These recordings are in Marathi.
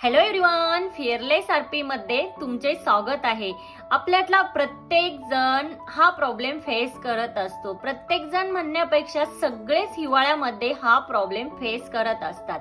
हॅलो एव्हरीवन फिअरलेस आरपी मध्ये तुमचे स्वागत आहे. आपल्यातला प्रत्येक जण हा प्रॉब्लेम फेस करत असतो. प्रत्येक जण म्हणण्यापेक्षा सगळेच हिवाळ्यामध्ये हा प्रॉब्लेम फेस करत असतात.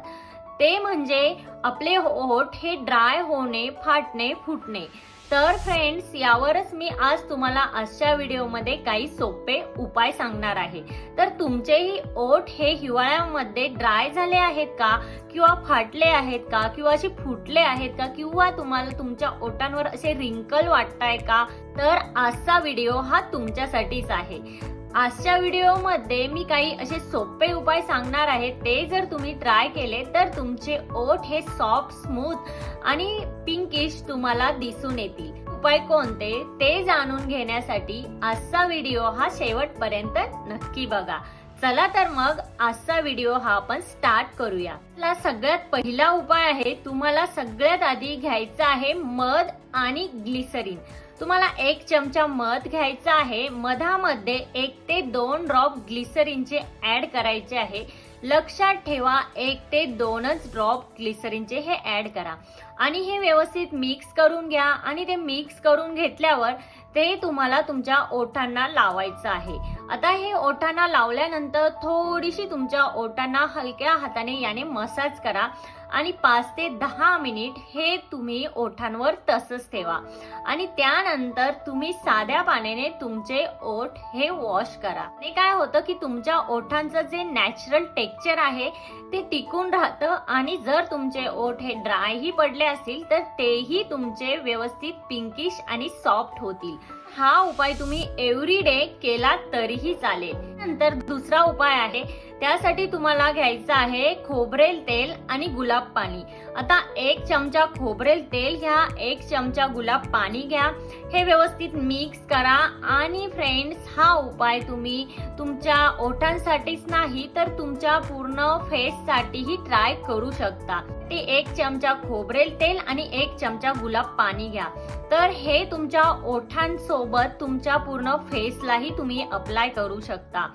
ते म्हणजे आपले ओठ हे ड्राय होणे फाटणे फुटणे. तर फ्रेंड्स यावरच मी आज तुम्हाला आजच्या व्हिडिओमध्ये काही सोपे उपाय सांगणार आहे. तर तुमचेही ओठ हे हिवाळ्यामध्ये ड्राय झाले आहेत का? किंवा फाटले आहेत का? किंवा असे फुटले आहेत का? किंवा तुम्हाला तुमच्या ओठांवर असे रिंकल वाटताय का? तर आजचा व्हिडिओ हा तुमच्यासाठीच आहे. आजच्या व्हिडिओमध्ये मी काही असे सोपे उपाय सांगणार आहे. ते जर तुम्ही ट्राय केले तर तुमचे ओठ हे सॉफ्ट स्मूथ आणि पिंकिश तुम्हाला दिसून येतील. उपाय कोणते? ते जाणून घेण्यासाठी आजचा व्हिडिओ हा शेवटपर्यंत नक्की बघा. चला तर मग आजचा व्हिडिओ हा आपण स्टार्ट करूया. आपला सगळ्यात पहिला उपाय आहे तुम्हाला सगळ्यात आधी घ्यायचा आहे मध आणि ग्लिसरीन तुम्हाला एक चमचा मध घ्यायचा आहे. मधामध्ये एक ते दोन ड्रॉप ग्लिसरीनचे ऍड करायचे आहे. लक्षात ठेवा एक ते दोनच ड्रॉप ग्लिसरीनचे हे ऍड करा. आणि हे व्यवस्थित मिक्स करून घ्या. आणि ते मिक्स करून घेतल्यावर ते तुम्हाला तुमच्या ओठांना लावायचं आहे. आता हे ओठांना लावल्यानंतर थोडीशी तुमच्या ओठांना हलक्या हाताने याने मसाज करा. आणि पाच ते दहा मिनिट हे तुम्ही ओठांवर तसंच ठेवा. आणि त्यानंतर तुम्ही साध्या पाण्याने तुमचे ओठ हे वॉश करा. आणि काय होतं की तुमच्या ओठांचं जे नॅचरल टेक्स्चर आहे ते टिकून राहतं आणि जर तुमचे ओठ हे ड्रायही पडले असतील तर तेही तुमचे व्यवस्थित पिंकिश आणि सॉफ्ट होतील. हा उपाय तुम्ही एव्हरी डे केला तरीही चालेल. नंतर दुसरा उपाय आहे त्यासाठी तुम्हाला घ्यायचं आहे खोबरेल तेल आणि गुलाब पाणी. आता एक चमचा खोबरेल तेल घ्या एक चमचा गुलाब पाणी घ्या. हे व्यवस्थित मिक्स करा आणि फ्रेंड्स हा उपाय तुम्ही तुमच्या ओठांसाठीच नाही तर तुमच्या पूर्ण फेससाठीही ट्राय करू शकता. ते एक चमचा खोबरेल तेल आणि एक चमचा गुलाब पाणी घ्या. तर हे तुमच्या ओठांसोबत तुमच्या पूर्ण फेसलाही तुम्ही अप्लाय करू शकता.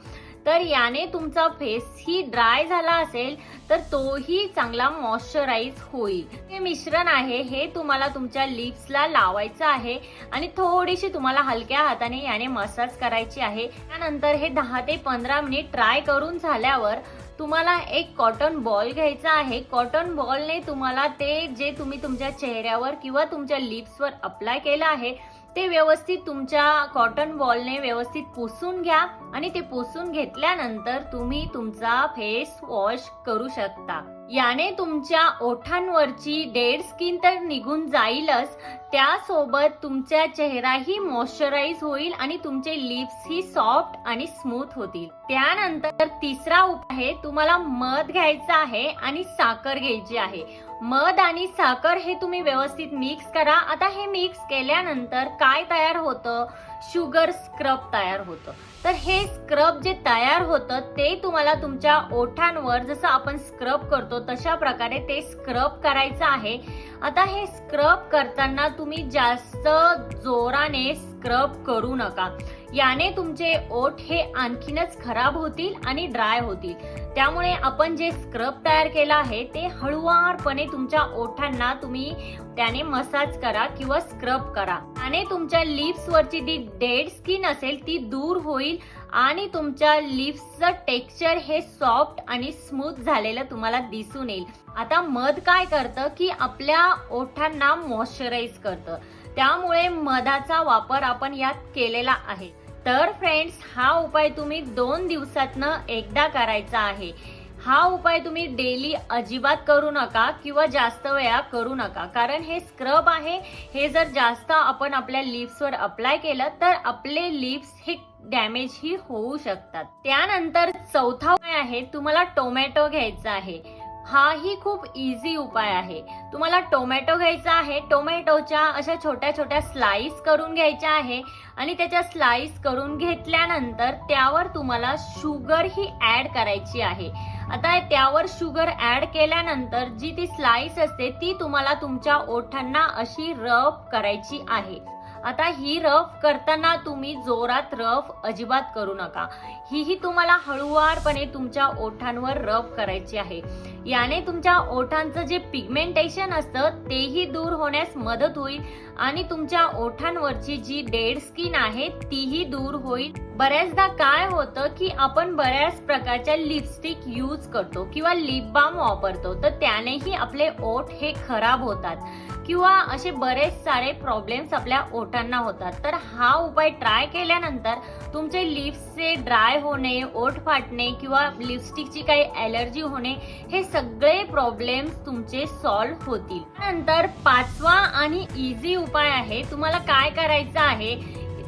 तर याने तुमचा फेस ही ड्राय झाला असेल तर तोही चांगला मॉइश्चराईज होईल. हे मिश्रण आहे हे तुम्हाला तुमच्या लिप्सला लावायचं आहे आणि थोडीशी तुम्हाला हलक्या हाताने याने मसाज करायची आहे. त्यानंतर हे दहा ते पंधरा मिनिट ट्राय करून झाल्यावर तुम्हाला एक कॉटन बॉल घ्यायचा आहे. कॉटन बॉलने तुम्हाला ते जे तुम्ही तुमच्या चेहऱ्यावर किंवा तुमच्या लिप्सवर अप्लाय केलं आहे ते व्यवस्थित तुमच्या कॉटन बॉलने व्यवस्थित पुसून घ्या आणि ते पुसून घेतल्यानंतर तुम्ही तुमचा फेस वॉश करू शकता. याने तुमच्या ओठांवरची डेड स्किन तर निघून जाईलच त्यासोबत तुमचा चेहराही मॉइश्चराईज होईल आणि तुमचे लिप्स ही सॉफ्ट आणि स्मूथ होतील. त्यानंतर तिसरा उपाय आहे तुम्हाला मध घ्यायचा आहे आणि साखर घ्यायची आहे. मध आणि साखर हे तुम्ही व्यवस्थित मिक्स करा. आता हे मिक्स केल्यानंतर काय तयार होतं? शुगर स्क्रब तयार होतं. तर हे स्क्रब जे तयार होतं ते तुम्हाला तुमच्या ओठांवर जसं आपण स्क्रब करतो तशा प्रकारे ते स्क्रब करायचं आहे. आता हे स्क्रब करताना तुम्ही जास्त जोराने स्क्रब करू नका. याने तुमचे ओठ हे आणखीनच खराब होतील आणि ड्राय होतील. त्यामुळे आपण जे स्क्रब तयार केलं आहे ते हळुवारपणे तुमच्या ओठांना तुम्ही त्याने मसाज करा किंवा स्क्रब करा. आणि तुमच्या लिप्सवरची जी डेड स्किन असेल ती दूर होईल आणि तुमच्या लिप्सचं टेक्स्चर हे सॉफ्ट आणि स्मूथ झालेलं तुम्हाला दिसून येईल. आता मध काय करतं की आपल्या ओठांना मॉइश्चराईज करतं. त्यामुळे मधाचा वापर आपण यात केलेला आहे. तर फ्रेंड्स हा उपाय तुम्ही दोन दिवसातनं एकदा करायचा आहे. हा उपाय तुम्ही डेली अजिबात करू नका किंवा जास्त वेळा करू नका. कारण हे स्क्रब आहे हे जर जास्त आपण आपल्या लिप्सवर अप्लाय केलं तर आपले लिप्स हे डॅमेज ही होऊ शकतात. त्यानंतर चौथा उपाय आहे तुम्हाला टोमॅटो घ्यायचा आहे. हाही खूप इझी उपाय आहे. तुम्हाला टोमॅटो घ्यायचा आहे टोमॅटोच्या अशा छोट्या छोट्या स्लाइस करून घ्यायच्या आहे आणि त्याच्या स्लाइस करून घेतल्यानंतर त्यावर तुम्हाला शुगर ही ॲड करायची आहे. आता त्यावर शुगर ॲड केल्यानंतर जी ती स्लाइस असते ती तुम्हाला तुमच्या ओठांना अशी रब करायची आहे. आता ही रफ करताना तुम्ही जोरात रफ अजिबात करू नका. हीही तुम्हाला हळुवारपणे तुमच्या ओठांवर रफ करायची आहे. याने तुमच्या ओठांचं जे पिगमेंटेशन असतं तेही दूर होण्यास मदत होईल आणि तुमच्या ओठांवरची जी डेड स्किन आहे तीही दूर होईल. बऱ्याचदा काय होतं की आपण बऱ्याच प्रकारच्या लिपस्टिक यूज करतो किंवा लिप बाम वापरतो तर त्यानेही आपले ओठ हे खराब होतात. किंवा असे बरेच सारे प्रॉब्लेम्स आपल्या ओठ ओठांना होतात. तर हा उपाय ट्राय केल्यानंतर तुमचे लिप्सचे ड्राय होणे ओठ फाटणे किंवा लिपस्टिकची काही ॲलर्जी होणे हे सगळे प्रॉब्लेम्स तुमचे सॉल्व्ह होतील. नंतर पाचवा आणि इझी उपाय आहे तुम्हाला काय करायचं आहे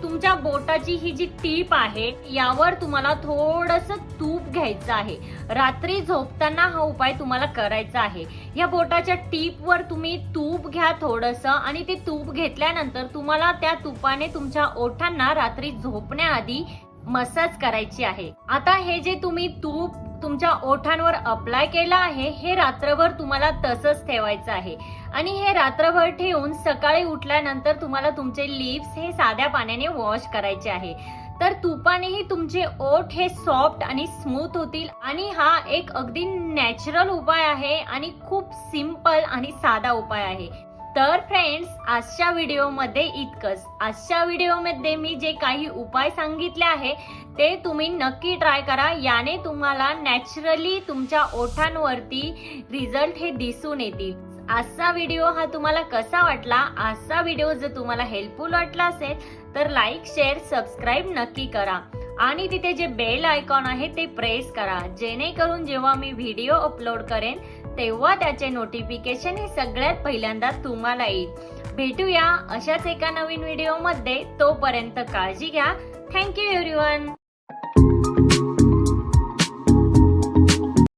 तुमच्या बोटाची ही जी टीप आहे यावर तुम्हाला थोडस तूप घ्यायचं आहे. रात्री झोपताना हा उपाय तुम्हाला करायचा आहे. या बोटाच्या टीपवर तुम्ही तूप घ्या थोडस आणि ते तूप घेतल्यानंतर तुम्हाला त्या तुपाने तुमच्या ओठांना रात्री झोपण्याआधी मसाज करायची आहे. आता हे जे तुम्ही तूप तुमच्या ओठांवर अप्लाय केलं आहे हे रात्रभर तुम्हाला तसंच ठेवायचं आहे. आणि हे रात्रभर ठेवून सकाळी उठल्यानंतर तुम्हाला तुमचे लिप्स हे साध्या पाण्याने वॉश करायचे आहे. तर तुपानेही तुमचे ओठ हे सॉफ्ट आणि स्मूथ होतील आणि हा एक अगदी नॅचरल उपाय आहे आणि खूप सिंपल आणि साधा उपाय आहे. तर फ्रेंड्स आजच्या व्हिडिओमध्ये इतकंच. आजच्या व्हिडिओमध्ये मी जे काही उपाय सांगितले आहे ते तुम्ही नक्की ट्राय करा. याने तुम्हाला नॅचरली तुमच्या ओठांवरती रिझल्ट हे दिसून येतील. आजचा व्हिडिओ हा तुम्हाला कसा वाटला? आजचा व्हिडिओ जर तुम्हाला हेल्पफुल वाटला असेल तर लाईक शेअर सबस्क्राईब नक्की करा. आणि तिथे जे बेल आयकॉन आहे ते प्रेस करा. जेणेकरून जेव्हा मी व्हिडिओ अपलोड करेन तेव्हा त्याचे नोटिफिकेशन हे सगळ्यात पहिल्यांदा तुम्हाला येईल. भेटूया अशाच एका नवीन व्हिडिओमध्ये तोपर्यंत काळजी घ्या. Thank you everyone